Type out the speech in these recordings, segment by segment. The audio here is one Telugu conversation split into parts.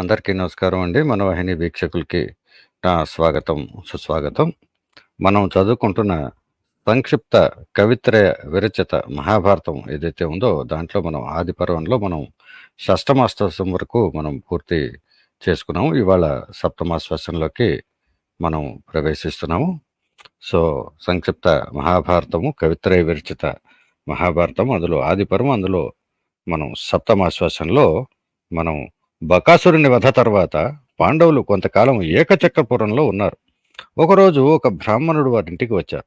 అందరికీ నమస్కారం అండి. మన వాహిని వీక్షకులకి నా స్వాగతం, సుస్వాగతం. మనం చదువుకుంటున్న సంక్షిప్త కవిత్రయ విరచిత మహాభారతం ఏదైతే ఉందో, దాంట్లో మనం ఆది పర్వంలో మనం షష్టమాశ్వాసం వరకు మనం పూర్తి చేసుకున్నాం. ఇవాళ సప్తమాశ్వాసంలోకి మనం ప్రవేశిస్తున్నాము. సో, సంక్షిప్త మహాభారతము, కవిత్రయ విరచిత మహాభారతం అందులో ఆది పర్వం అందులో మనం సప్తమాశ్వాసంలో మనం బకాసురుని వధ తర్వాత పాండవులు కొంతకాలం ఏకచక్రపురంలో ఉన్నారు. ఒకరోజు ఒక బ్రాహ్మణుడు వారింటికి వచ్చారు.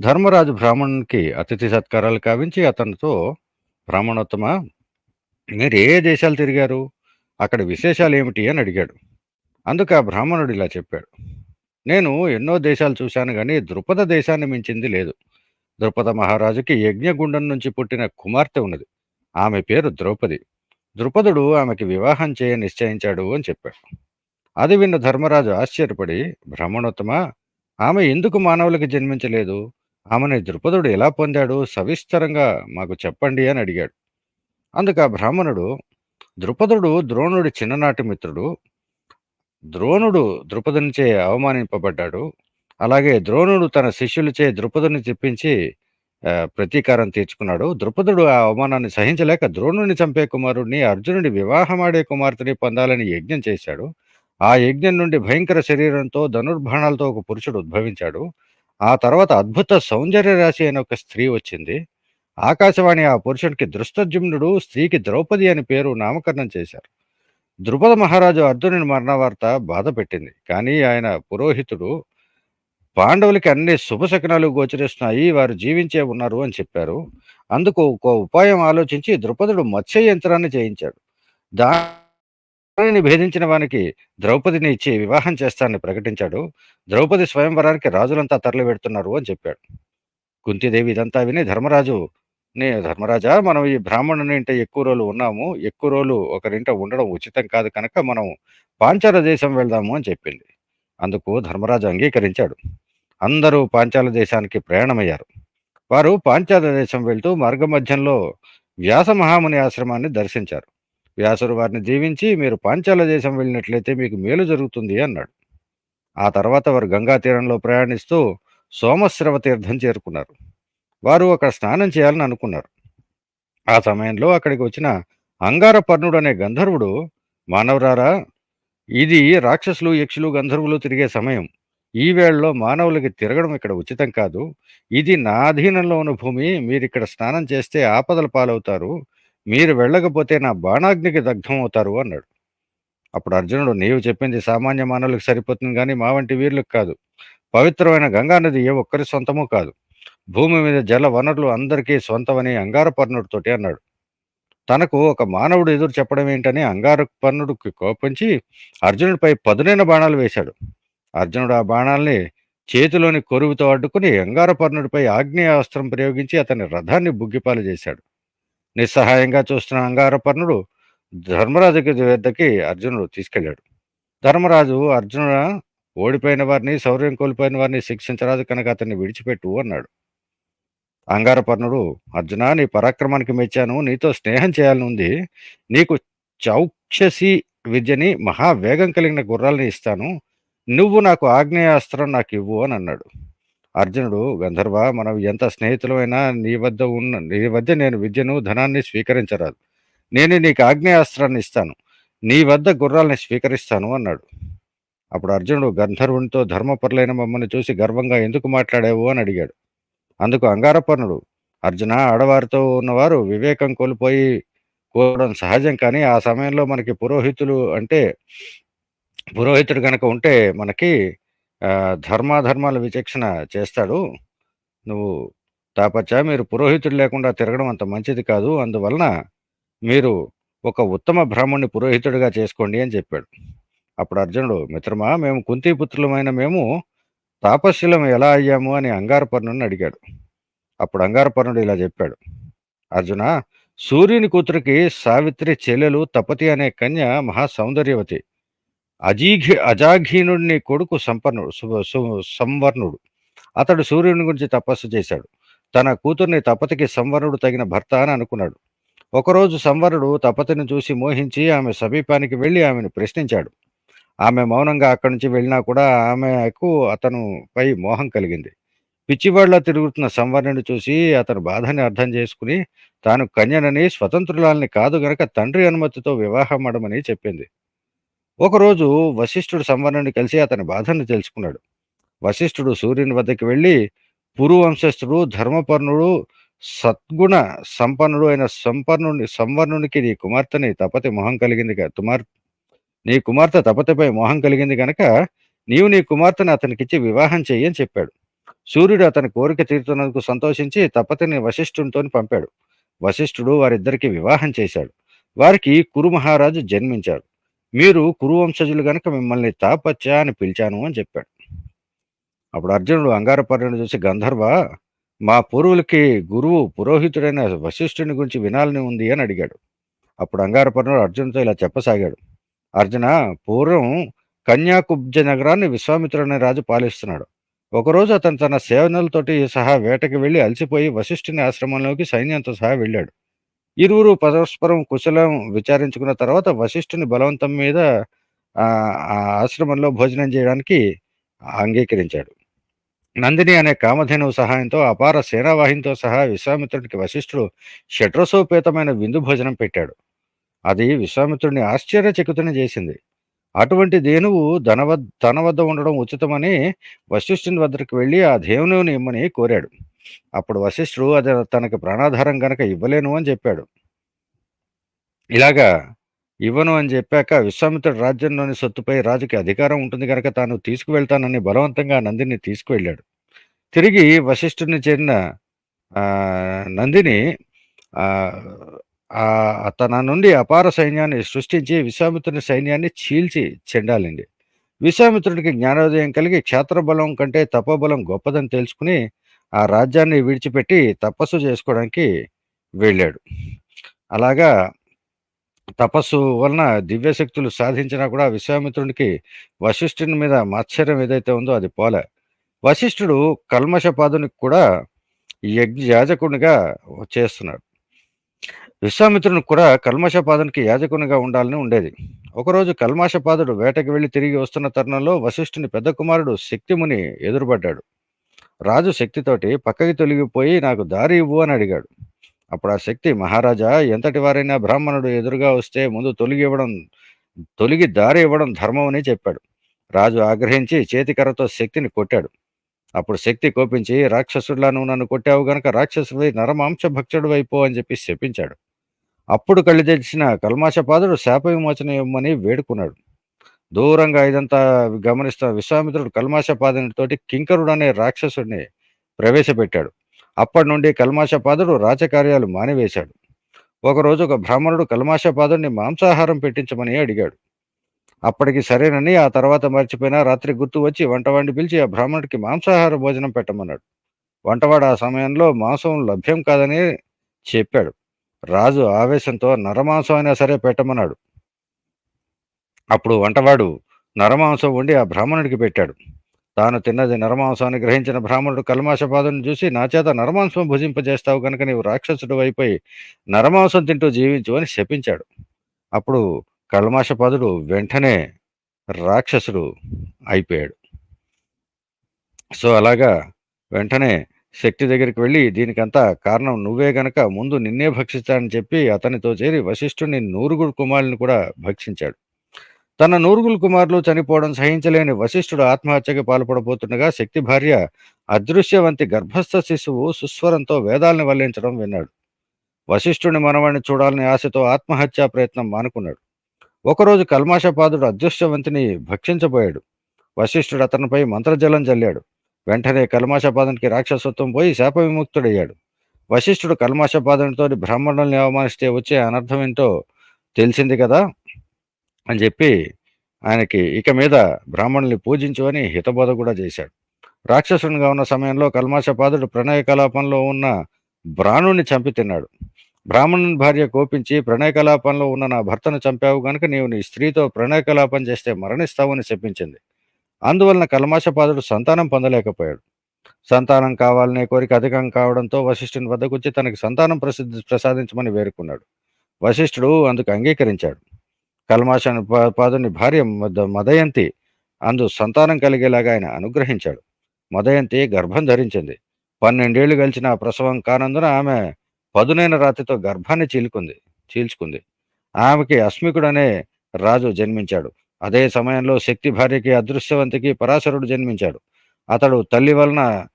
ధర్మరాజు బ్రాహ్మణునికి అతిథి సత్కారాలు కావించి అతనితో బ్రాహ్మణోత్తమ మీరు ఏ దేశాలు తిరిగారు? అక్కడ విశేషాలు ఏమిటి అని అడిగాడు. అందుకు ఆ బ్రాహ్మణుడు ఇలా చెప్పాడు. నేను ఎన్నో దేశాలు చూశాను కానీ ద్రుపద దేశాన్ని మించింది లేదు. ద్రుపద మహారాజుకి యజ్ఞగుండం నుంచి పుట్టిన కుమార్తె ఉన్నది. ఆమె పేరు ద్రౌపది. ద్రుపదుడు ఆమెకి వివాహం చేయ నిశ్చయించాడు అని చెప్పాడు. అది విన్న ధర్మరాజు ఆశ్చర్యపడి బ్రహ్మణోత్తమ ఆమె ఎందుకు మానవులకి జన్మించలేదు? ఆమెని ద్రుపదుడు ఎలా పొందాడు? సవిస్తరంగా మాకు చెప్పండి అని అడిగాడు. అందుకు ఆ బ్రాహ్మణుడు ద్రుపదుడు ద్రోణుడి చిన్ననాటి మిత్రుడు. ద్రోణుడు ద్రుపదునిచే అవమానింపబడ్డాడు. అలాగే ద్రోణుడు తన శిష్యులచే ద్రుపదుని చెప్పించి ప్రతీకారం తీర్చుకున్నాడు. ద్రుపదుడు ఆ అవమానాన్ని సహించలేక ద్రోణుని చంపే కుమారుడిని, అర్జునుడి వివాహమాడే కుమార్తెని పొందాలని యజ్ఞం చేశాడు. ఆ యజ్ఞం నుండి భయంకర శరీరంతో ధనుర్బాణాలతో ఒక పురుషుడు ఉద్భవించాడు. ఆ తర్వాత అద్భుత సౌందర్య రాశి అయిన ఒక స్త్రీ వచ్చింది. ఆకాశవాణి ఆ పురుషుడికి దృష్టజుమ్నుడు స్త్రీకి ద్రౌపది అని పేరు నామకరణం చేశారు. ద్రుపద మహారాజు అర్జునుని మరణ వార్త బాధ పెట్టింది. కానీ ఆయన పురోహితుడు పాండవులకి అన్ని శుభశకనాలు గోచరిస్తున్నాయి. వారు జీవించే ఉన్నారు అని చెప్పారు. అందుకు ఒక ఉపాయం ఆలోచించి ద్రుపదుడు మత్స్య యంత్రాన్ని చేయించాడు. దానిని భేదించిన వానికి ద్రౌపదిని ఇచ్చి వివాహం చేస్తానని ప్రకటించాడు. ద్రౌపది స్వయంవరానికి రాజులంతా తరలి పెడుతున్నారు అని చెప్పాడు. కుంతిదేవి ఇదంతా విని ధర్మరాజు నే ధర్మరాజా మనం ఈ బ్రాహ్మణుని ఇంట ఎక్కువ రోజులు ఉన్నాము. ఎక్కువ రోజులు ఒకరింట ఉండడం ఉచితం కాదు కనుక మనం పాంచాల దేశం వెళ్దాము అని చెప్పింది. అందుకు ధర్మరాజు అంగీకరించాడు. అందరూ పాంచాల దేశానికి ప్రయాణమయ్యారు. వారు పాంచాల దేశం వెళ్తూ మార్గమధ్యంలో వ్యాస మహాముని ఆశ్రమాన్ని దర్శించారు. వ్యాసుడు వారిని దీవించి మీరు పాంచాల దేశం వెళ్ళినట్లయితే మీకు మేలు జరుగుతుంది అన్నాడు. ఆ తర్వాత వారు గంగా తీరంలో ప్రయాణిస్తూ సోమశ్రవ తీర్థం చేరుకున్నారు. వారు అక్కడ స్నానం చేయాలని అనుకున్నారు. ఆ సమయంలో అక్కడికి వచ్చిన అంగారపర్ణుడు అనే గంధర్వుడు మానవరారా ఇది రాక్షసులు, యక్షులు, గంధర్వులు తిరిగే సమయం. ఈ వేళలో మానవులకి తిరగడం ఇక్కడ ఉచితం కాదు. ఇది నా అధీనంలో ఉన్న భూమి. మీరిక్కడ స్నానం చేస్తే ఆపదల పాలవుతారు. మీరు వెళ్ళకపోతే నా బాణాగ్నికి దగ్ధం అవుతారు అన్నాడు. అప్పుడు అర్జునుడు నీవు చెప్పింది సామాన్య మానవులకు సరిపోతుంది కానీ మా వంటి వీరులకు కాదు. పవిత్రమైన గంగా నది ఏ ఒక్కరి సొంతమూ కాదు. భూమి మీద జల వనరులు అందరికీ సొంతమని అంగారపర్ణుడితోటి అన్నాడు. తనకు ఒక మానవుడు ఎదురు చెప్పడం ఏంటని అంగారపర్ణుడికి కోపించి అర్జునుడిపై పదునైన బాణాలు వేశాడు. అర్జునుడు ఆ బాణాల్ని చేతిలోని కొరువుతో అడ్డుకుని అంగారపర్ణుడిపై ఆగ్నేయాస్త్రం ప్రయోగించి అతని రథాన్ని బుగ్గిపాలు చేశాడు. నిస్సహాయంగా చూస్తున్న అంగారపర్ణుడు ధర్మరాజుకి వద్దకి అర్జునుడు తీసుకెళ్ళాడు. ధర్మరాజు అర్జునుడ ఓడిపోయిన వారిని, శౌర్యం కోల్పోయిన వారిని శిక్షించరాదు కనుక అతన్ని విడిచిపెట్టు అన్నాడు. అంగారపర్ణుడు అర్జున నీ పరాక్రమానికి మెచ్చాను. నీతో స్నేహం చేయాలని ఉంది. నీకు చౌక్షసి విద్యని మహావేగం కలిగిన గుర్రాలని ఇస్తాను. నువ్వు నాకు ఆగ్నేయాస్త్రం నాకు ఇవ్వు అని అన్నాడు. అర్జునుడు గంధర్వ మనం ఎంత స్నేహితులమైనా నీ వద్ద ఉన్న నీ వద్ద నేను విద్యను, ధనాన్ని స్వీకరించరాదు. నేను నీకు ఆగ్నేయాస్త్రాన్ని ఇస్తాను. నీ వద్ద గుర్రాల్ని స్వీకరిస్తాను అన్నాడు. అప్పుడు అర్జునుడు గంధర్వునితో ధర్మపరులైన మమ్మల్ని చూసి గర్వంగా ఎందుకు మాట్లాడావు అని అడిగాడు. అందుకు అంగారపర్ణుడు అర్జున ఆడవారితో ఉన్నవారు వివేకం కోల్పోయి కోరడం సహజం కానీ ఆ సమయంలో మనకి పురోహితులు అంటే పురోహితుడు కనుక ఉంటే మనకి ధర్మాధర్మాల విచక్షణ చేస్తాడు. నువ్వు తాపచ్చా మీరు పురోహితుడు లేకుండా తిరగడం అంత మంచిది కాదు. అందువలన మీరు ఒక ఉత్తమ బ్రాహ్మణ్ణి పురోహితుడిగా చేసుకోండి అని చెప్పాడు. అప్పుడు అర్జునుడు మిత్రమా మేము కుంతిపుత్రులమైన మేము తాపస్సులం ఎలా అయ్యాము అని అంగారపర్ణుడిని అడిగాడు. అప్పుడు అంగారపర్ణుడు ఇలా చెప్పాడు. అర్జున సూర్యుని కూతురికి సావిత్రి చెల్లెలు తపతి అనే కన్య మహా సౌందర్యవతి. అజీఘి అజాఘీనుడిని కొడుకు సంపన్నుడు సంవర్ణుడు. అతడు సూర్యుని గురించి తపస్సు చేశాడు. తన కూతుర్ని తపతికి సంవర్ణుడు తగిన భర్త అని అనుకున్నాడు. ఒకరోజు సంవరుడు తపతిని చూసి మోహించి ఆమె సమీపానికి వెళ్ళి ఆమెను ప్రశ్నించాడు ఆమె మౌనంగా అక్కడి నుంచి వెళ్ళినా కూడా ఆమెకు అతను పై మోహం కలిగింది పిచ్చివాళ్ళ తిరుగుతున్న సంవర్ణుని చూసి అతను బాధని అర్థం చేసుకుని తాను కన్యనని స్వతంత్రులాల్ని కాదు గనక తండ్రి అనుమతితో వివాహం అడమని చెప్పింది ఒకరోజు వశిష్ఠుడు సంవర్ణుని కలిసి అతని బాధను తెలుసుకున్నాడు. వశిష్ఠుడు సూర్యుని వద్దకు వెళ్ళి పురు వంశస్థుడు ధర్మపర్ణుడు సద్గుణ సంపన్నుడు అయిన సంపన్నుని సంవర్ణునికి నీ కుమార్తెని తపతి మొహం కలిగింది తుమార్ నీ కుమార్తె తపతిపై మోహం కలిగింది కనుక నీవు నీ కుమార్తెను అతనికిచ్చి వివాహం చెయ్యి అని చెప్పాడు. సూర్యుడు అతని కోరిక తీరుతున్నందుకు సంతోషించి తపతిని వశిష్ఠునితో పంపాడు. వశిష్ఠుడు వారిద్దరికి వివాహం చేశాడు. వారికి కురు మహారాజు జన్మించాడు. మీరు కురువంశజులు గనక మిమ్మల్ని తాపత్య అని పిలిచాను అని చెప్పాడు. అప్పుడు అర్జునుడు అంగారపర్ణుడు చూసి గంధర్వ మా పూర్వులకి గురువు పురోహితుడైన వశిష్ఠుని గురించి వినాలని ఉంది అని అడిగాడు. అప్పుడు అంగారపర్ణుడు అర్జునుడితో ఇలా చెప్పసాగాడు. అర్జున పూర్వం కన్యాకుబ్జ నగరాన్ని విశ్వామిత్రుడనే అనే రాజు పాలిస్తున్నాడు. ఒకరోజు అతను తన సేవనులతోటి సహా వేటకి వెళ్ళి అలసిపోయి వశిష్ఠుని ఆశ్రమంలోకి సైన్యంతో సహా వెళ్ళాడు. ఇరువురు పరస్పరం కుశలం విచారించుకున్న తర్వాత వశిష్ఠుని బలవంతం మీద ఆ ఆశ్రమంలో భోజనం చేయడానికి అంగీకరించాడు. నందిని అనే కామధేనువు సహాయంతో అపార సేనావాహినితో సహా విశ్వామిత్రుడికి వశిష్ఠుడు షట్రసోపేతమైన విందు భోజనం పెట్టాడు. అది విశ్వామిత్రుడిని ఆశ్చర్యచకితుని చేసింది. అటువంటి ధేనువు ధన వద్ తన వద్ద ఉండడం ఉచితమని వశిష్ఠుని వద్దకు వెళ్ళి ఆ ధేనువుని ఇమ్మని కోరాడు. అప్పుడు వశిష్ఠుడు అది తనకి ప్రాణాధారం గనక ఇవ్వలేను అని చెప్పాడు. ఇలాగా ఇవ్వను అని చెప్పాక విశ్వామిత్రుడు రాజ్యంలోని సొత్తుపై రాజుకి అధికారం ఉంటుంది కనుక తాను తీసుకువెళ్తానని బలవంతంగా నందిని తీసుకువెళ్ళాడు. తిరిగి వశిష్ఠుని చేరిన ఆ, నందిని ఆ, తన నుండి అపార సైన్యాన్ని సృష్టించి విశ్వామిత్రుని సైన్యాన్ని చీల్చి చెండాలండి విశ్వామిత్రుడికి జ్ఞానోదయం కలిగి క్షేత్రబలం కంటే తపోబలం గొప్పదని తెలుసుకుని ఆ రాజ్యాన్ని విడిచిపెట్టి తపస్సు చేసుకోవడానికి వెళ్ళాడు. అలాగా తపస్సు వలన దివ్యశక్తులు సాధించినా కూడా విశ్వామిత్రునికి వశిష్ఠుని మీద మాత్సర్యం ఏదైతే ఉందో అది పోలే. వశిష్ఠుడు కల్మషపాదునికి కూడా యజ్ఞ యాజకునిగా చేస్తున్నాడు. విశ్వామిత్రుని కూడా కల్మషపాదునికి యాజకునిగా ఉండాలని ఉండేది. ఒకరోజు కల్మాషపాదుడు వేటకి వెళ్ళి తిరిగి వస్తున్న తరుణంలో వశిష్ఠుని పెద్ద కుమారుడు శక్తిముని ఎదురుపడ్డాడు. రాజు శక్తితోటి పక్కకి తొలగిపోయి నాకు దారి ఇవ్వు అని అడిగాడు. అప్పుడు ఆ శక్తి మహారాజా ఎంతటి వారైనా బ్రాహ్మణుడు ఎదురుగా వస్తే ముందు తొలగి ఇవ్వడం తొలగి దారి ఇవ్వడం ధర్మం చెప్పాడు. రాజు ఆగ్రహించి చేతికర్రతో శక్తిని కొట్టాడు. అప్పుడు శక్తి కోపించి రాక్షసుడిలా నువ్వు నన్ను కొట్టావు గనక రాక్షసుడి నరమాంస భక్షుడు వైపో అని చెప్పి శపించాడు. అప్పుడు కళ్ళు తెచ్చిన కల్మాషపాదుడు శాప విమోచన ఇవ్వమని వేడుకున్నాడు. దూరంగా ఇదంతా గమనిస్తున్న విశ్వామిత్రుడు కల్మాషపాదునితోటి కింకరుడు అనే రాక్షసుడిని ప్రవేశపెట్టాడు. అప్పటి నుండి కల్మాషపాదుడు రాజకార్యాలు మానివేశాడు. ఒకరోజు ఒక బ్రాహ్మణుడు కల్మాషపాదుడిని మాంసాహారం పెట్టించమని అడిగాడు. అప్పటికి సరేనని ఆ తర్వాత మర్చిపోయినా రాత్రి గుర్తు వచ్చి వంట వండి పిలిచి ఆ బ్రాహ్మణుడికి మాంసాహార భోజనం పెట్టమన్నాడు. వంటవాడు ఆ సమయంలో మాంసం లభ్యం కాదని చెప్పాడు. రాజు ఆవేశంతో నరమాంసం అయినా సరే పెట్టమన్నాడు. అప్పుడు వంటవాడు నరమాంసం వండి ఆ బ్రాహ్మణుడికి పెట్టాడు. తాను తిన్నది నరమాంసాన్ని గ్రహించిన బ్రాహ్మణుడు కల్మాషపాదుని చూసి నా చేత నరమాంసం భుజింపజేస్తావు కనుక నీవు రాక్షసుడు అయిపోయి నరమాంసం తింటూ జీవించు అని శపించాడు. అప్పుడు కల్మాషపాదుడు వెంటనే రాక్షసుడు అయిపోయాడు. సో అలాగా వెంటనే శక్తి దగ్గరికి వెళ్ళి దీనికంతా కారణం నువ్వే గనక ముందు నిన్నే భక్షిస్తానని చెప్పి అతనితో చేరి వశిష్ఠుని నూరుగుడు కుమారుని కూడా భక్షించాడు. తన నూరుగుల కుమారులు చనిపోవడం సహించలేని వశిష్ఠుడు ఆత్మహత్యకి పాల్పడబోతుండగా శక్తి భార్య అదృశ్యవంతి గర్భస్థ శిశువు సుస్వరంతో వేదాల్ని వల్లించడం విన్నాడు. వశిష్ఠుని మనవాణ్ణి చూడాలని ఆశతో ఆత్మహత్యా ప్రయత్నం మానుకున్నాడు. ఒకరోజు కల్మాషపాదుడు అదృశ్యవంతిని భక్షించబోయాడు. వశిష్ఠుడు అతనిపై మంత్రజలం జల్లాడు. వెంటనే కల్మాషపాదునికి రాక్షసత్వం పోయి శాప విముక్తుడయ్యాడు వశిష్ఠుడు కల్మాషపాదనితో బ్రాహ్మణుల్ని అవమానిస్తే వచ్చే అనర్థం ఏంటో తెలిసింది కదా? అని చెప్పి ఆయనకి ఇక మీద బ్రాహ్మణుల్ని పూజించు అని హితబోధ కూడా చేశాడు. రాక్షసునిగా ఉన్న సమయంలో కల్మాషపాదుడు ప్రణయ కలాపంలో ఉన్న బ్రాణుని చంపి తిన్నాడు. బ్రాహ్మణుని భార్య కోపించి ప్రణయ కలాపంలో ఉన్న నా భర్తను చంపావు గనుక నీవు నీ స్త్రీతో ప్రణయ కలాపం చేస్తే మరణిస్తావని చెప్పించింది. అందువలన కల్మాషపాదుడు సంతానం పొందలేకపోయాడు. సంతానం కావాలనే కోరిక అధికం కావడంతో వశిష్ఠుని వద్దకు వచ్చి తనకి సంతానం ప్రసిద్ధి ప్రసాదించమని వేడుకున్నాడు. వశిష్ఠుడు అందుకు అంగీకరించాడు. కల్మాష పాదుని భార్య మద- మదయంతి అందు సంతానం కలిగేలాగా ఆయన అనుగ్రహించాడు. మదయంతి గర్భం ధరించింది. పన్నెండేళ్ళు గలిచిన ఆ ప్రసవం కానందున ఆమె పదునైన రాతితో గర్భాన్ని చీలుకుంది చీల్చుకుంది. ఆమెకి అస్మికుడనే రాజు జన్మించాడు. అదే సమయంలో శక్తి భార్యకి అదృశ్యవంతికి పరాశరుడు జన్మించాడు. అతడు తల్లి వలన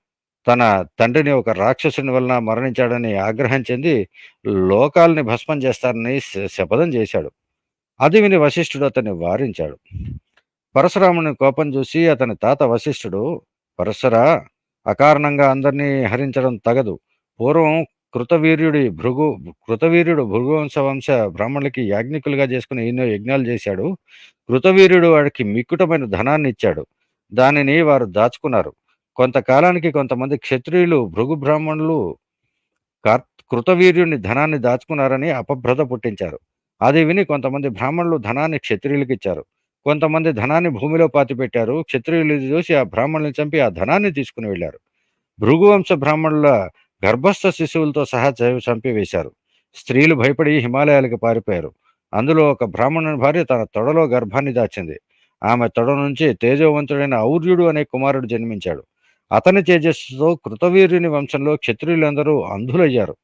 తన తండ్రిని ఒక రాక్షసుని వలన మరణించాడని ఆగ్రహం చెంది లోకాల్ని భస్మం చేస్తారని శ- శపథం చేశాడు. అది విని వశిష్ఠుడు అతన్ని వారించాడు. పరశురాముని కోపం చూసి అతని తాత వశిష్ఠుడు పరశురా అకారణంగా అందరినీ హరించడం తగదు. పూర్వం కృతవీర్యుడి భృగు కృతవీర్యుడు భృగువంశ వంశ బ్రాహ్మణులకి యాజ్ఞికులుగా చేసుకుని ఎన్నో యజ్ఞాలు చేశాడు. కృతవీర్యుడు వాడికి మిక్కుటమైన ధనాన్ని ఇచ్చాడు. దానిని వారు దాచుకున్నారు. కొంతకాలానికి కొంతమంది క్షత్రియులు భృగు బ్రాహ్మణులు కార్- కృతవీర్యుని ధనాన్ని దాచుకున్నారని అపభ్రత పుట్టించారు. అది విని కొంతమంది బ్రాహ్మణులు ధనాన్ని క్షత్రియులకు ఇచ్చారు. కొంతమంది ధనాన్ని భూమిలో పాతిపెట్టారు. క్షత్రియులు చూసి ఆ బ్రాహ్మణుల్ని చంపి ఆ ధనాన్ని తీసుకుని వెళ్ళారు. భృగువంశ బ్రాహ్మణుల గర్భస్థ శిశువులతో సహా చ- చంపివేశారు. స్త్రీలు భయపడి హిమాలయాలకు పారిపోయారు. అందులో ఒక బ్రాహ్మణుని భార్య తన తొడలో గర్భాన్ని దాచింది. ఆమె తొడ నుంచి తేజవంతుడైన ఔర్యుడు అనే కుమారుడు జన్మించాడు. అతని తేజస్సుతో కృతవీర్యుని వంశంలో క్షత్రియులందరూ అంధులయ్యారు.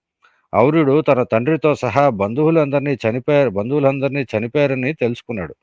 ఔర్యుడు తన తండ్రితో సహా బంధువులందరినీ చనిపోయారు బంధువులందరినీ చనిపోయారని తెలుసుకున్నాడు.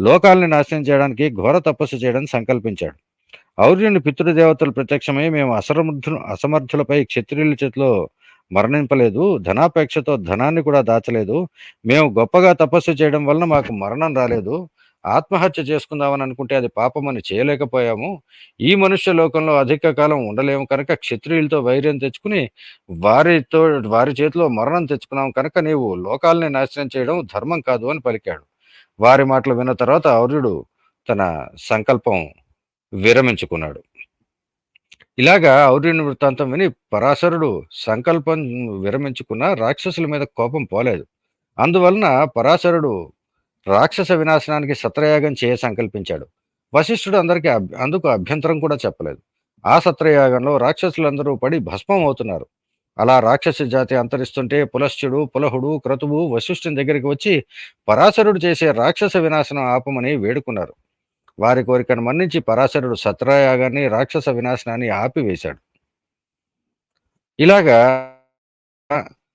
లోకాల్ని నాశనం చేయడానికి ఘోర తపస్సు చేయడం సంకల్పించాడు. ఔర్యుని పితృదేవతలు ప్రత్యక్షమై మేము అసమర్థు అసమర్థులపై క్షత్రియుల చేతిలో మరణింపలేదు ధనాపేక్షతో ధనాన్ని కూడా దాచలేదు. మేము గొప్పగా తపస్సు చేయడం వలన మాకు మరణం రాలేదు. ఆత్మహత్య చేసుకుందామని అనుకుంటే అది పాపమని చేయలేకపోయాము. ఈ మనుష్య లోకంలో అధిక కాలం ఉండలేము కనుక క్షత్రియులతో వైర్యం తెచ్చుకుని వారితో వారి చేతిలో మరణం తెచ్చుకున్నాం కనుక నీవు లోకాల్ని నాశనం చేయడం ధర్మం కాదు అని పలికాడు. వారి మాటలు విన్న తర్వాత ఔర్యుడు తన సంకల్పం విరమించుకున్నాడు. ఇలాగా ఔర్యుని వృత్తాంతం విని పరాశరుడు సంకల్పం విరమించుకున్న రాక్షసుల మీద కోపం పోలేదు. అందువలన పరాశరుడు రాక్షస వినాశనానికి సత్రయాగం చేయ సంకల్పించాడు. వశిష్ఠుడు అందరికీ అందుకు అభ్యంతరం కూడా చెప్పలేదు. ఆ సత్రయాగంలో రాక్షసులందరూ పడి భస్మం అవుతున్నారు. అలా రాక్షస జాతి అంతరిస్తుంటే పులశ్చుడు పులహుడు క్రతువు వశిష్ఠుని దగ్గరికి వచ్చి పరాశరుడు చేసే రాక్షస వినాశనం ఆపమని వేడుకున్నారు. వారి కోరికను మన్నించి పరాశరుడు సత్రయాగాన్ని రాక్షస వినాశనాన్ని ఆపివేశాడు. ఇలాగా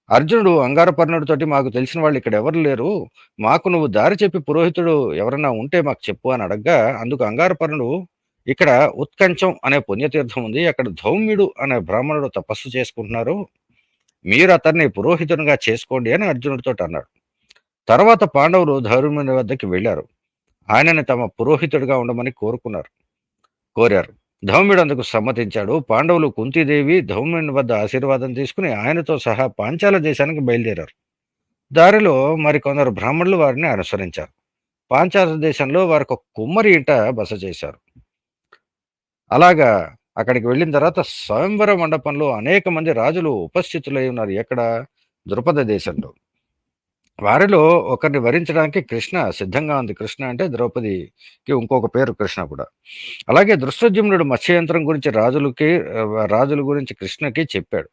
అర్జునుడు అంగారపర్ణుడితోటి మాకు తెలిసిన వాళ్ళు ఇక్కడ ఎవరు లేరు. మాకు నువ్వు దారి చెప్పి పురోహితుడు ఎవరన్నా ఉంటే మాకు చెప్పు అని అడగ్గా అందుకు అంగారపర్ణుడు ఇక్కడ ఉత్కంచం అనే పుణ్యతీర్థం ఉంది అక్కడ ధౌమ్యుడు అనే బ్రాహ్మణుడు తపస్సు చేసుకుంటున్నారు. మీరు అతన్ని పురోహితునిగా చేసుకోండి అని అర్జునుడితో అన్నాడు. తర్వాత పాండవులు ధౌమ్యుని వద్దకి వెళ్ళారు. ఆయనని తమ పురోహితుడిగా ఉండమని కోరుకున్నారు. కోరారు. ధౌమ్యుడు అందుకు సమ్మతించాడు. పాండవులు కుంతీదేవి ధౌమ్యుని వద్ద ఆశీర్వాదం తీసుకుని ఆయనతో సహా పాంచాల దేశానికి బయలుదేరారు. దారిలో మరికొందరు బ్రాహ్మణులు వారిని అనుసరించారు. పాంచాల దేశంలో వారికి ఒక కుమ్మరి ఇంట బస చేశారు. అలాగా అక్కడికి వెళ్ళిన తర్వాత స్వయంవర మండపంలో అనేక మంది రాజులు ఉపస్థితులై ఉన్నారు. ఎక్కడ? ద్రుపద దేశంలో. వారిలో ఒకరిని వరించడానికి కృష్ణ సిద్ధంగా ఉంది. కృష్ణ అంటే ద్రౌపదికి ఇంకొక పేరు కృష్ణ కూడా. అలాగే దృష్టజుమ్నుడు మత్స్యయంత్రం గురించి రాజులకి రాజుల గురించి కృష్ణకి చెప్పాడు.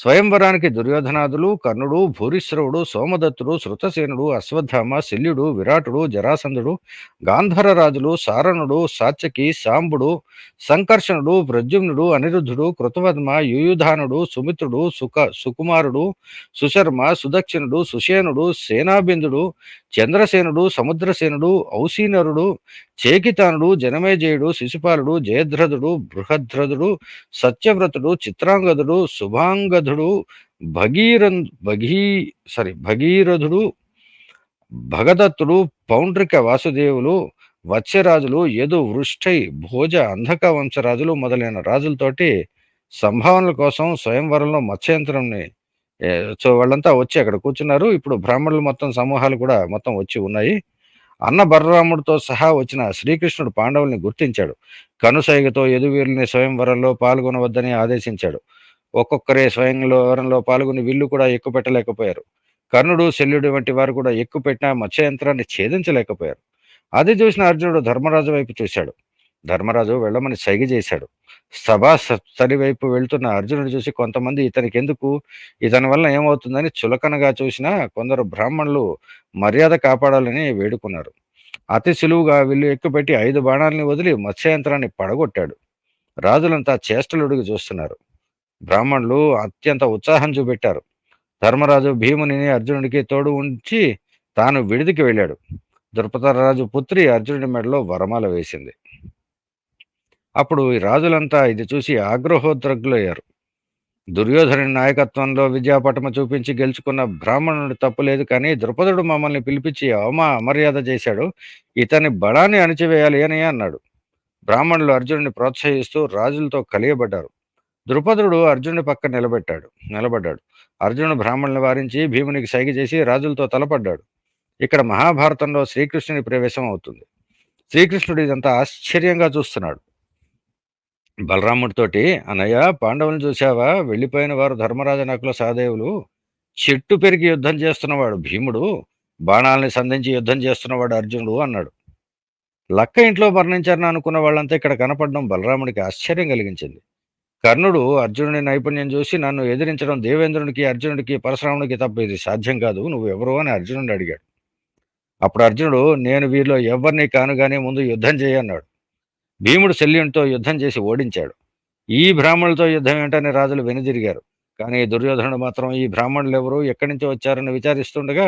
స్వయంవరానికి దుర్యోధనాదులు కర్ణుడు భూరిశ్రవుడు సోమదత్తుడు శృతసేనుడు అశ్వత్థామ శల్యుడు విరాటుడు జరాసంధుడు గాంధర రాజులు సారణుడు సాత్యకి సాంబుడు సంకర్షణుడు ప్రద్యుమ్నుడు అనిరుద్ధుడు కృతవర్మ యుయుధానుడు సుమిత్రుడు సుక సుకుమారుడు సుశర్మ సుదక్షిణుడు సుషేనుడు సేనాబిందుడు చంద్రసేనుడు సముద్రసేనుడు ఔసీనరుడు చేకితానుడు జనమేజయుడు శిశుపాలుడు జయధ్రదుడు బృహద్రథుడు సత్యవ్రతుడు చిత్రాంగదుడు భగీరథుడు భగీరన్ భగీ సారీ భగీరథుడు భగదత్తుడు పౌండ్రిక వాసుదేవులు వత్స్యరాజులు యదు వృష్టై భోజ అంధక వంశరాజులు మొదలైన రాజులతోటి సంభావనల కోసం స్వయంవరంలో మత్స్యంత్రంని సో వాళ్ళంతా వచ్చి అక్కడ కూర్చున్నారు. ఇప్పుడు బ్రాహ్మణులు మొత్తం సమూహాలు కూడా మొత్తం వచ్చి ఉన్నాయి. అన్న బలరాముడితో సహా వచ్చిన శ్రీకృష్ణుడు పాండవుల్ని గుర్తించాడు. కనుసైగతో యదువీరుల్ని స్వయంవరంలో పాల్గొనవద్దని ఆదేశించాడు. ఒక్కొక్కరే స్వయంవరంలో పాల్గొని విల్లు కూడా ఎక్కుపెట్టలేకపోయారు. కర్ణుడు శల్యుడు వంటి వారు కూడా ఎక్కుపెట్టిన మత్స్య మత్స్యయంత్రాన్ని ఛేదించలేకపోయారు. అది చూసిన అర్జునుడు ధర్మరాజు వైపు చూశాడు. ధర్మరాజు వెళ్ళమని సైగ చేశాడు. సభా సరి వైపు వెళ్తున్న అర్జునుడు చూసి కొంతమంది ఇతనికి ఎందుకు ఇతని వల్ల ఏమవుతుందని చులకనగా చూసినా కొందరు బ్రాహ్మణులు మర్యాద కాపాడాలని వేడుకున్నారు. అతి సులువుగా విల్లు ఎక్కుపెట్టి ఐదు బాణాలని వదిలి మత్స్యయంత్రాన్ని పడగొట్టాడు. రాజులంతా చేష్టలుడికి చూస్తున్నారు. బ్రాహ్మణులు అత్యంత ఉత్సాహం చూపెట్టారు. ధర్మరాజు భీముని అర్జునుడికి తోడు ఉంచి తాను విడిదికి వెళ్ళాడు. ద్రుపదరాజు పుత్రి అర్జునుడి మెడలో వరమాల వేసింది. అప్పుడు ఈ రాజులంతా ఇది చూసి ఆగ్రహోద్రగ్గులయ్యారు దుర్యోధనుడి నాయకత్వంలో విద్యాపటమ చూపించి గెలుచుకున్న బ్రాహ్మణుడు తప్పులేదు కానీ ద్రుపదుడు మమ్మల్ని పిలిపించి అవమా అమర్యాద చేశాడు. ఇతని బలాన్ని అణిచివేయాలి అని అన్నాడు. బ్రాహ్మణులు అర్జునుడిని ప్రోత్సహిస్తూ రాజులతో కలియబడ్డారు. ద్రుపదుడు అర్జునుడి పక్క నిలబెట్టాడు. నిలబడ్డాడు. అర్జునుడు బ్రాహ్మణుని వారించి భీమునికి సైగ చేసి రాజులతో తలపడ్డాడు. ఇక్కడ మహాభారతంలో శ్రీకృష్ణుని ప్రవేశం అవుతుంది. శ్రీకృష్ణుడు ఇదంతా ఆశ్చర్యంగా చూస్తున్నాడు. బలరాముడితోటి అన్నయ్య పాండవులను చూశావా? వెళ్ళిపోయిన వారు ధర్మరాజ నకుల సహదేవులు. చెట్టు పెరిగి యుద్ధం చేస్తున్నవాడు భీముడు. బాణాలని సంధించి యుద్ధం చేస్తున్నవాడు అర్జునుడు అన్నాడు. లక్క ఇంట్లో మరణించారని అనుకున్న వాళ్ళంతా ఇక్కడ కనపడడం బలరాముడికి ఆశ్చర్యం కలిగించింది. కర్ణుడు అర్జునుడి నైపుణ్యం చూసి నన్ను ఎదిరించడం దేవేంద్రునికి అర్జునుడికి పరశురాముడికి తప్ప ఇది సాధ్యం కాదు. నువ్వు ఎవరు అని అర్జునుడు అడిగాడు. అప్పుడు అర్జునుడు నేను వీరిలో ఎవరిని కానుగానే ముందు యుద్ధం చేయన్నాడు భీముడు శల్యునితో యుద్ధం చేసి ఓడించాడు. ఈ బ్రాహ్మణులతో యుద్ధం ఏంటని రాజులు వెనుదిరిగారు. కానీ దుర్యోధనుడు మాత్రం ఈ బ్రాహ్మణులు ఎవరు ఎక్కడి నుంచి వచ్చారని విచారిస్తుండగా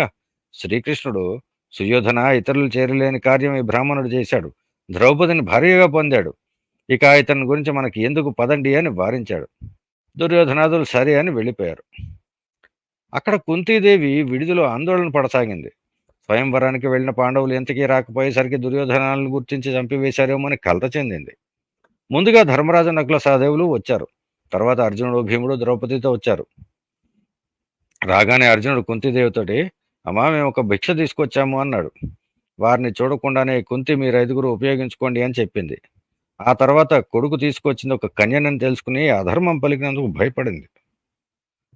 శ్రీకృష్ణుడు సుయోధన ఇతరులు చేరలేని కార్యం ఈ బ్రాహ్మణుడు చేశాడు. ద్రౌపదిని భార్యగా పొందాడు. ఇక ఇతని గురించి మనకి ఎందుకు పదండి అని వారించాడు. దుర్యోధనాదులు సరే అని వెళ్ళిపోయారు. అక్కడ కుంతీదేవి విడుదల ఆందోళన పడసాగింది. స్వయంవరానికి వెళ్ళిన పాండవులు ఎంతకీ రాకపోయేసరికి దుర్యోధనాలను గుర్తించి చంపివేశారేమో అని కలత చెందింది. ముందుగా ధర్మరాజు నకుల సహదేవులు వచ్చారు. తర్వాత అర్జునుడు భీముడు ద్రౌపదితో వచ్చారు. రాగానే అర్జునుడు కుంతిదేవితోటి అమ్మా మేము ఒక భిక్ష తీసుకొచ్చాము అన్నాడు. వారిని చూడకుండానే కుంతి మీరు ఐదుగురు ఉపయోగించుకోండి అని చెప్పింది. ఆ తర్వాత కొడుకు తీసుకొచ్చింది ఒక కన్యనని తెలుసుకుని అధర్మం పలికినందుకు భయపడింది.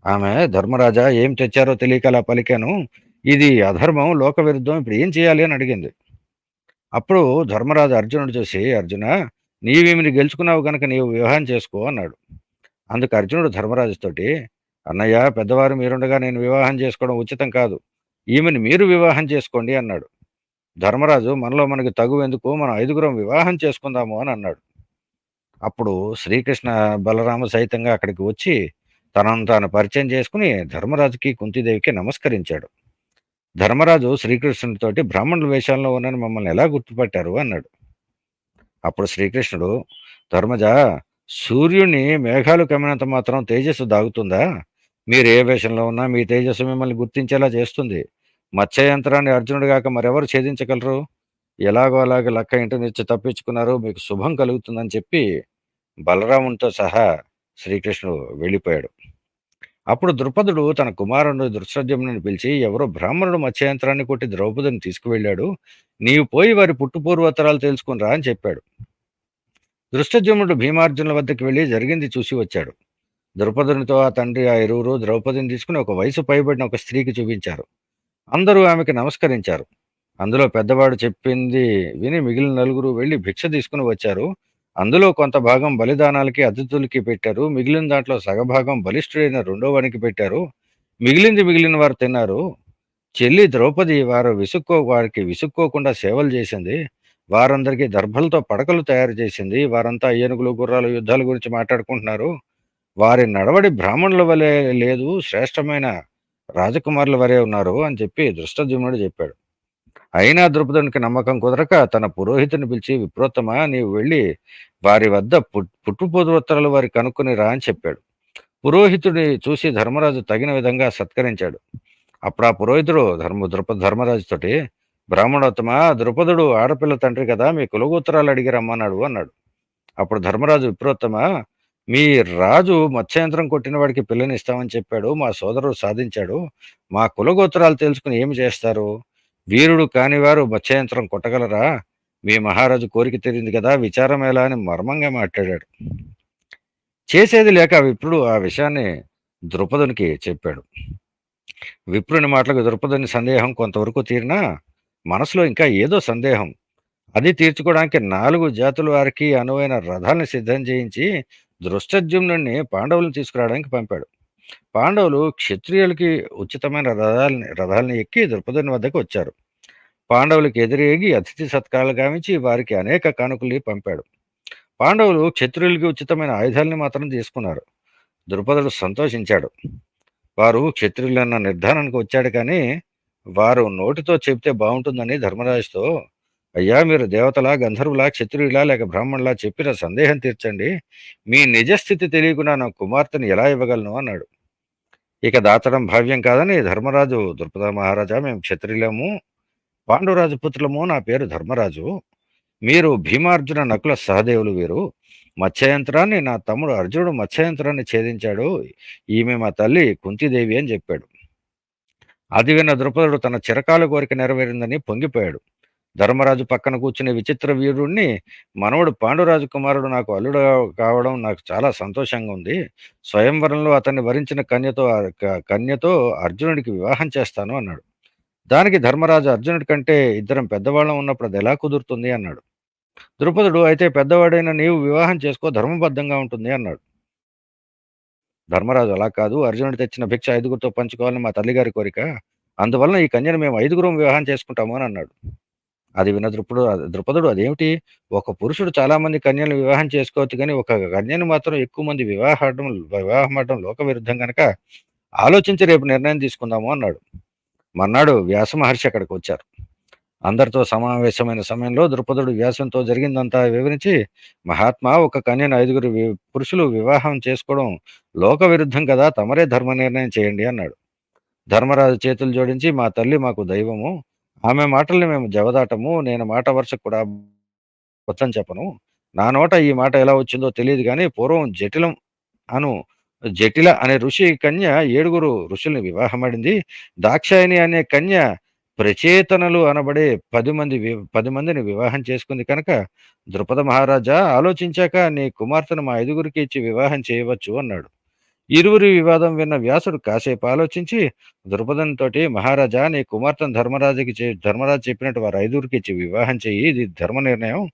ఆమె ధర్మరాజా ఏం తెచ్చారో తెలియక అలా పలికాను. ఇది అధర్మం లోక విరుద్ధం ఇప్పుడు ఏం చేయాలి అని అడిగింది. అప్పుడు ధర్మరాజు అర్జునుడు చూసి అర్జున నీవేమిని గెలుచుకున్నావు కనుక నీవు వివాహం చేసుకో అన్నాడు. అందుకు అర్జునుడు ధర్మరాజుతోటి అన్నయ్య పెద్దవారు మీరుండగా నేను వివాహం చేసుకోవడం ఉచితం కాదు. ఈమెను మీరు వివాహం చేసుకోండి అన్నాడు. ధర్మరాజు మనలో మనకి తగు ఎందుకు? మనం ఐదుగురం వివాహం చేసుకుందాము అని అన్నాడు. అప్పుడు శ్రీకృష్ణ బలరామ సైతంగా అక్కడికి వచ్చి తనను తాను పరిచయం చేసుకుని ధర్మరాజుకి కుంతిదేవికి నమస్కరించాడు. ధర్మరాజు శ్రీకృష్ణుడితోటి బ్రాహ్మణుల వేషాల్లో ఉన్నని మమ్మల్ని ఎలా గుర్తుపట్టారు? అన్నాడు. అప్పుడు శ్రీకృష్ణుడు ధర్మజ సూర్యుని మేఘాలు కమ్మినంత మాత్రం తేజస్సు దాగుతుందా? మీరు ఏ వేషంలో ఉన్నా మీ తేజస్సు మిమ్మల్ని గుర్తించేలా చేస్తుంది. మత్స్యయంత్రాన్ని అర్జునుడు కాక మరెవరు ఛేదించగలరు? ఎలాగో అలాగ లక్క ఇంటి నుంచి తప్పించుకున్నారు. మీకు శుభం కలుగుతుందని చెప్పి బలరామునితో సహా శ్రీకృష్ణుడు వెళ్ళిపోయాడు. అప్పుడు ద్రుపదుడు తన కుమారుడు దృశ్యజముని పిలిచి ఎవరో బ్రాహ్మణుడు మత్స్యయంత్రాన్ని కొట్టి ద్రౌపదిని తీసుకువెళ్ళాడు. నీవు పోయి వారి పుట్టుపూర్వోత్తరాలు తెలుసుకునిరా అని చెప్పాడు. దృష్టజముడు భీమార్జునుల వద్దకు వెళ్ళి జరిగింది చూసి వచ్చాడు. ద్రుపదునితో ఆ తండ్రి ఆ ఇరువురు ద్రౌపదిని తీసుకుని ఒక వయసు పైబడిన ఒక స్త్రీకి చూపించారు. అందరూ ఆమెకి నమస్కరించారు. అందులో పెద్దవాడు చెప్పింది విని మిగిలిన నలుగురు వెళ్ళి భిక్ష తీసుకుని వచ్చారు. అందులో కొంత భాగం బలిదానాలకి అతిథులకి పెట్టారు. మిగిలిన దాంట్లో సగభాగం బలిష్ఠుడైన రెండోవానికి పెట్టారు. మిగిలింది మిగిలిన వారు తిన్నారు. చెల్లి ద్రౌపది వారు విసుక్కో వారికి విసుక్కోకుండా సేవలు చేసింది. వారందరికీ దర్భలతో పడకలు తయారు చేసింది. వారంతా ఏనుగులు గుర్రాలు యుద్ధాల గురించి మాట్లాడుకుంటున్నారు. వారి నడవడి బ్రాహ్మణుల వలె లేదు. శ్రేష్టమైన రాజకుమారుల వరే ఉన్నారు అని చెప్పి దృష్టజుమ్నుడు చెప్పాడు. అయినా ద్రుపదునికి నమ్మకం కుదరక తన పురోహితుని పిలిచి విప్రోత్తమ నీవు వెళ్ళి వారి వద్ద పుట్టుపోదువత్తరాలు వారి కనుక్కొని రా అని చెప్పాడు. పురోహితుడి చూసి ధర్మరాజు తగిన విధంగా సత్కరించాడు. అప్పుడు ఆ పురోహితుడు ధర్మ ద్రుపద ధర్మరాజుతోటి బ్రాహ్మణోత్తమ ద్రుపదుడు ఆడపిల్ల తండ్రి కదా మీ కులగోత్తరాలు అడిగి రమ్మన్నాడు అన్నాడు. అప్పుడు ధర్మరాజు విప్రోత్తమ మీ రాజు మత్స్యంత్రం కొట్టిన వాడికి పిల్లని ఇస్తామని చెప్పాడు మా సోదరుడు సాధించాడు. మా కులగోత్రాలు తెలుసుకుని ఏమి చేస్తారు? వీరుడు కానివారు మత్స్యంత్రం కొట్టగలరా? మీ మహారాజు కోరిక తీరింది కదా విచారం ఎలా అని మర్మంగా మాట్లాడాడు. చేసేది లేక విప్రుడు ఆ విషయాన్ని ద్రుపదునికి చెప్పాడు. విప్రుని మాటలకు ద్రుపదుని సందేహం కొంతవరకు తీరినా మనసులో ఇంకా ఏదో సందేహం. అది తీర్చుకోవడానికి నాలుగు జాతుల వారికి అనువైన రథాల్ని సిద్ధం చేయించి, దృష్టజ్యుమ్నుడిని పాండవులను తీసుకురావడానికి పంపాడు. పాండవులు క్షత్రియులకి ఉచితమైన రథాల్ని రథాల్ని ఎక్కి ద్రుపదుని వద్దకు వచ్చారు. పాండవులకు ఎదురేగి అతిథి సత్కారాలు గావించి వారికి అనేక కానుకల్ని పంపాడు. పాండవులు క్షత్రియులకి ఉచితమైన ఆయుధాల్ని మాత్రం తీసుకున్నారు. ద్రుపదుడు సంతోషించాడు. వారు క్షత్రియులన్న నిర్ధారణకు వచ్చాడు కానీ, వారు నోటితో చెబితే బాగుంటుందని ధర్మరాజుతో, "అయ్యా! మీరు దేవతలా, గంధర్వులా, క్షత్రియులా లేక బ్రాహ్మణులా చెప్పిన సందేహం తీర్చండి. మీ నిజస్థితి తెలియకుండా నా కుమార్తెను ఎలా ఇవ్వగలను" అన్నాడు. ఇక దాచడం భావ్యం కాదని ధర్మరాజు, "ద్రుపద మహారాజా మేము క్షత్రియులము. పాండురాజు పుత్రులము. నా పేరు ధర్మరాజు. మీరు భీమార్జున, నకుల సహదేవులు వీరు. మత్స్యయంత్రాన్ని నా తమ్ముడు అర్జునుడు మత్స్యయంత్రాన్ని ఛేదించాడు. ఈమె మా తల్లి కుంతిదేవి అని చెప్పాడు. అది విన్న ద్రుపదుడు తన చిరకాల కోరిక నెరవేరిందని పొంగిపోయాడు. ధర్మరాజు పక్కన కూర్చునే విచిత్ర వీరుణ్ణి "మనవడు పాండురాజు కుమారుడు నాకు అల్లుడు కావడం నాకు చాలా సంతోషంగా ఉంది. స్వయంవరంలో అతన్ని వరించిన కన్యతో కన్యతో అర్జునుడికి వివాహం చేస్తాను" అన్నాడు. దానికి ధర్మరాజు, "అర్జునుడి కంటే ఇద్దరం పెద్దవాళ్ళం ఉన్నప్పుడు ఎలా కుదురుతుంది" అన్నాడు. ద్రుపదుడు, "అయితే పెద్దవాడైన నీవు వివాహం చేసుకో ధర్మబద్ధంగా ఉంటుంది" అన్నాడు. ధర్మరాజు, "అలా కాదు. అర్జునుడు తెచ్చిన భిక్ష ఐదుగురితో పంచుకోవాలని మా తల్లిగారి కోరిక. అందువలన ఈ కన్యను మేము ఐదుగురం వివాహం చేసుకుంటాము" అని అన్నాడు. అది విన ద్రుపడు ద్రుపదుడు, "అదేమిటి? ఒక పురుషుడు చాలా మంది కన్యలను వివాహం చేసుకోవచ్చు కానీ ఒక కన్యను మాత్రం ఎక్కువ మంది వివాహం వివాహమాడడం లోక విరుద్ధం కనుక ఆలోచించి రేపు నిర్ణయం తీసుకుందాము" అన్నాడు. మర్నాడు వ్యాస మహర్షి అక్కడికి వచ్చారు. అందరితో సమావేశమైన సమయంలో ద్రుపదుడు వ్యాసంతో జరిగిందంతా వివరించి, "మహాత్మా ఒక కన్యను ఐదుగురు వి పురుషులు వివాహం చేసుకోవడం లోక విరుద్ధం కదా! తమరే ధర్మ నిర్ణయం చేయండి" అన్నాడు. ధర్మరాజు చేతులు జోడించి, "మా తల్లి మాకు దైవము. ఆమె మాటల్ని మేము జవదాటము. నేను మాట వరుసకు కూడా అబద్ధం చెప్పను. నా నోట ఈ మాట ఎలా వచ్చిందో తెలియదు కానీ పూర్వం జటిలం అను జటిల అనే ఋషి కన్య ఏడుగురు ఋషుల్ని వివాహమాడింది. దాక్షాయని అనే కన్య ప్రచేతనలు అనబడే పది మంది పది మందిని వివాహం చేసుకుంది కనుక, ద్రుపద మహారాజా ఆలోచించాక నీ కుమార్తెను మా ఐదుగురికి ఇచ్చి వివాహం చేయవచ్చు" అన్నాడు. ఇరువురి వివాదం విన్న వ్యాసుడు కాసేపు ఆలోచించి ద్రుపదునితోటి, "మహారాజా నీ కుమార్తెను ధర్మరాజుకి చె ధర్మరాజు చెప్పినట్టు వారు ఐదుగురికి ఇచ్చి వివాహం చెయ్యి. ఇది ధర్మ నిర్ణయం.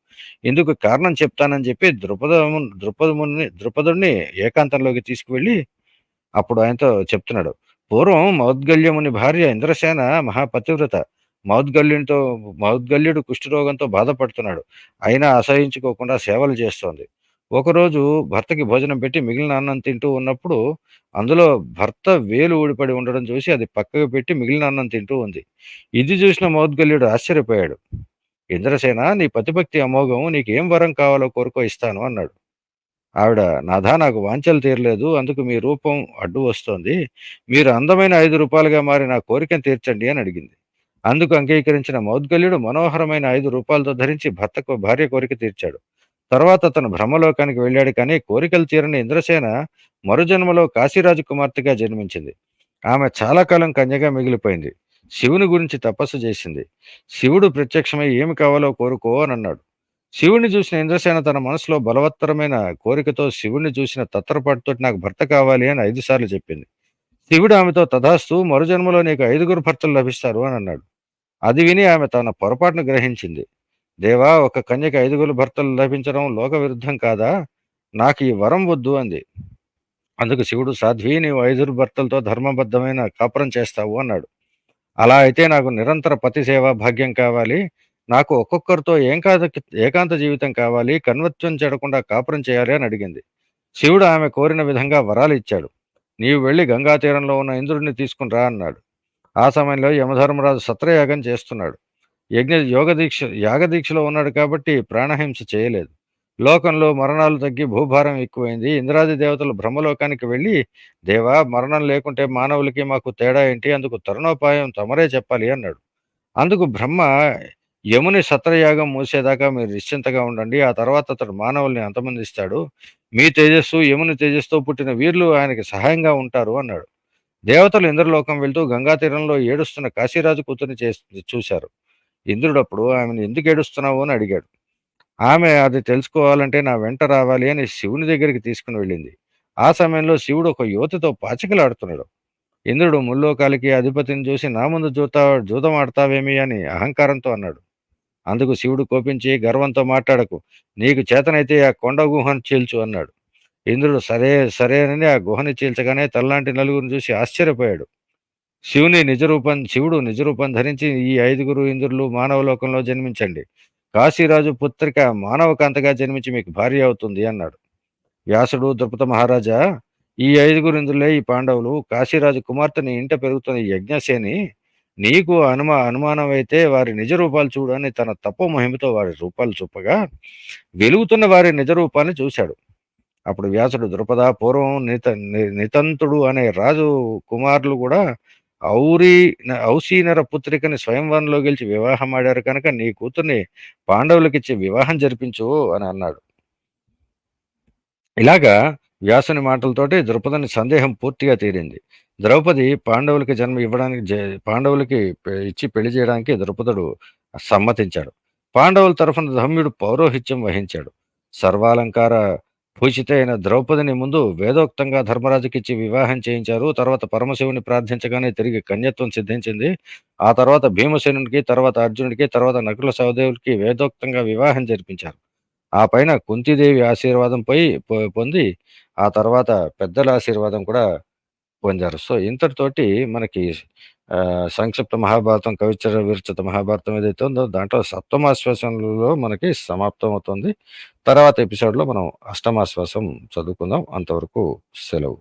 ఇందుకు కారణం చెప్తానని" చెప్పి ద్రుపదము ద్రుపదముని ద్రుపదుడిని ఏకాంతంలోకి తీసుకువెళ్ళి, అప్పుడు ఆయనతో చెప్తున్నాడు. పూర్వం మౌద్గల్యముని భార్య ఇంద్రసేన మహాపతివ్రత. మౌద్గల్యునితో మౌద్గల్యుడు కుష్ఠరోగంతో బాధపడుతున్నాడు. అయినా అసహించుకోకుండా సేవలు చేస్తోంది. ఒకరోజు భర్తకి భోజనం పెట్టి మిగిలిన అన్నం తింటూ ఉన్నప్పుడు, అందులో భర్త వేలు ఊడిపడి ఉండడం చూసి అది పక్కకు పెట్టి మిగిలిన అన్నం తింటూ ఉంది. ఇది చూసిన మౌద్గల్యుడు ఆశ్చర్యపోయాడు. "ఇంద్రసేన నీ పతిభక్తి అమోఘం. నీకేం వరం కావాలో కోరుకో ఇస్తాను" అన్నాడు. ఆవిడ, "నాథా నాకు వాంఛలు తీరలేదు. అందుకు మీ రూపం అడ్డు వస్తోంది. మీరు అందమైన ఐదు రూపాయలుగా మారి నా కోరికను తీర్చండి" అని అడిగింది. అందుకు అంగీకరించిన మౌద్గల్యుడు మనోహరమైన ఐదు రూపాయలతో ధరించి భర్తకు భార్య కోరిక తీర్చాడు. తర్వాత అతను బ్రహ్మలోకానికి వెళ్ళాడు కానీ, కోరికలు తీరని ఇంద్రసేన మరుజన్మలో కాశీరాజు కుమార్తెగా జన్మించింది. ఆమె చాలా కాలం కన్యగా మిగిలిపోయింది. శివుని గురించి తపస్సు చేసింది. శివుడు ప్రత్యక్షమై "ఏమి కావాలో కోరుకో" అనన్నాడు. శివుడిని చూసిన ఇంద్రసేన తన మనసులో బలవత్తరమైన కోరికతో శివుణ్ణి చూసిన తత్తరపాటుతోటి "నాకు భర్త కావాలి" అని ఐదు సార్లు చెప్పింది. శివుడు ఆమెతో "తథాస్తు మరుజన్మలో నీకు ఐదుగురు భర్తలు లభిస్తారు" అని అన్నాడు. అది విని ఆమె తన పొరపాటును గ్రహించింది. "దేవా ఒక కన్యకి ఐదుగురు భర్తలు లభించడం లోక విరుద్ధం కాదా? నాకు ఈ వరం వద్దు" అంది. అందుకు శివుడు, సాధ్వి నీవు ఐదుగురు భర్తలతో ధర్మబద్ధమైన కాపురం చేస్తావు" అన్నాడు. "అలా అయితే నాకు నిరంతర పతి సేవా భాగ్యం కావాలి. నాకు ఒక్కొక్కరితో ఏంకాద ఏకాంత జీవితం కావాలి. కన్వత్వం చెడకుండా కాపురం చేయాలి" అని అడిగింది. శివుడు ఆమె కోరిన విధంగా వరాలు ఇచ్చాడు. "నీవు వెళ్ళి గంగా తీరంలో ఉన్న ఇంద్రుడిని తీసుకుని రా" అన్నాడు. ఆ సమయంలో యమధర్మరాజు సత్రయాగం చేస్తున్నాడు. యజ్ఞ యోగ దీక్ష యాగదీక్షలో ఉన్నాడు కాబట్టి ప్రాణహింస చేయలేదు. లోకంలో మరణాలు తగ్గి భూభారం ఎక్కువైంది. ఇంద్రాది దేవతలు బ్రహ్మలోకానికి వెళ్ళి, "దేవా మరణం లేకుంటే మానవులకి మాకు తేడా ఏంటి? అందుకు తరుణోపాయం తమరే చెప్పాలి" అన్నాడు. అందుకు బ్రహ్మ, "యముని సత్రయాగం మూసేదాకా మీరు నిశ్చింతగా ఉండండి. ఆ తర్వాత అతడు మానవుల్ని అంతమందిస్తాడు మీ తేజస్సు, యముని తేజస్సుతో పుట్టిన వీరులు ఆయనకి సహాయంగా ఉంటారు" అన్నాడు. దేవతలు ఇంద్రలోకం వెళ్తూ గంగా తీరంలో ఏడుస్తున్న కాశీరాజు కూతురిని చేసి చూశారు. ఇంద్రుడప్పుడు ఆమెను "ఎందుకు ఏడుస్తున్నావు" అని అడిగాడు. ఆమె అది తెలుసుకోవాలంటే నా వెంట రావాలి అని శివుని దగ్గరికి తీసుకుని వెళ్ళింది. ఆ సమయంలో శివుడు ఒక యువతితో పాచికలాడుతున్నాడు. ఇంద్రుడు ముల్లోకాలకి అధిపతిని చూసి "నా ముందు జూతా జూతమాడతావేమి ఆడతావేమి" అని అహంకారంతో అన్నాడు. అందుకు శివుడు కోపించి గర్వంతో మాట్లాడకు నీకు చేతనైతే ఆ కొండ గుహను చీల్చు అన్నాడు ఇంద్రుడు సరే సరేనని ఆ గుహని చీల్చగానే తల్లాంటి నలుగురిని చూసి ఆశ్చర్యపోయాడు శివుని నిజరూపం శివుడు నిజరూపం ధరించి ఈ ఐదుగురు ఇంద్రులు మానవలోకంలో జన్మించండి. కాశీరాజు పుత్రిక మానవకాంతగా జన్మించి మీకు భార్య అవుతుంది అన్నాడు. వ్యాసుడు ద్రుపద మహారాజా ఈ ఐదుగురు ఇంద్రులే ఈ పాండవులు. కాశీరాజు కుమార్తెని ఇంట పెరుగుతున్న ఈ యజ్ఞసేని నీకు అనుమా అనుమానం అయితే వారి నిజ రూపాలు చూడు అని తన తప్పు మహిమతో వారి రూపాలు చూపగా వెలుగుతున్న వారి నిజ రూపాన్ని చూశాడు. అప్పుడు వ్యాసుడు ద్రుపద పూర్వం నిత ని- నితంతుడు అనే రాజు కుమారులు కూడా ఔరి ఔసీనర పుత్రికని స్వయంవరంలో గెలిచి వివాహం ఆడారు కనుక నీ కూతుర్ని పాండవులకిచ్చి వివాహం జరిపించు అని అన్నాడు. ఇలాగా వ్యాసుని మాటలతోటి ద్రుపదని సందేహం పూర్తిగా తీరింది. ద్రౌపది పాండవులకి జన్మ ఇవ్వడానికి జ- పాండవులకి పె- ఇచ్చి పెళ్ళి చేయడానికి ద్రుపదుడు సమ్మతించాడు. పాండవుల తరఫున ధమ్యుడు పౌరోహిత్యం వహించాడు. సర్వాలంకార పూజిత అయిన ద్రౌపదిని ముందు వేదోక్తంగా ధర్మరాజుకిచ్చి వివాహం చేయించారు. తర్వాత పరమశివుని ప్రార్థించగానే తిరిగి కన్యత్వం సిద్ధించింది. ఆ తర్వాత భీమసేనునికి తర్వాత అర్జునుడికి తర్వాత నకుల సహదేవుడికి వేదోక్తంగా వివాహం జరిపించారు. ఆ పైన కుంతీదేవి ఆశీర్వాదం పోయి పొంది ఆ తర్వాత పెద్దల ఆశీర్వాదం కూడా పొందారు. సో ఇంతటితోటి మనకి ఆ, సంక్షిప్త మహాభారతం కవిచర విరచిత మహాభారతం ఏదైతే ఉందో దాంట్లో సప్తమాశ్వాసంలో మనకి సమాప్తం అవుతుంది తర్వాత ఎపిసోడ్లో మనం అష్టమాశ్వాసం చదువుకుందాం. అంతవరకు సెలవు.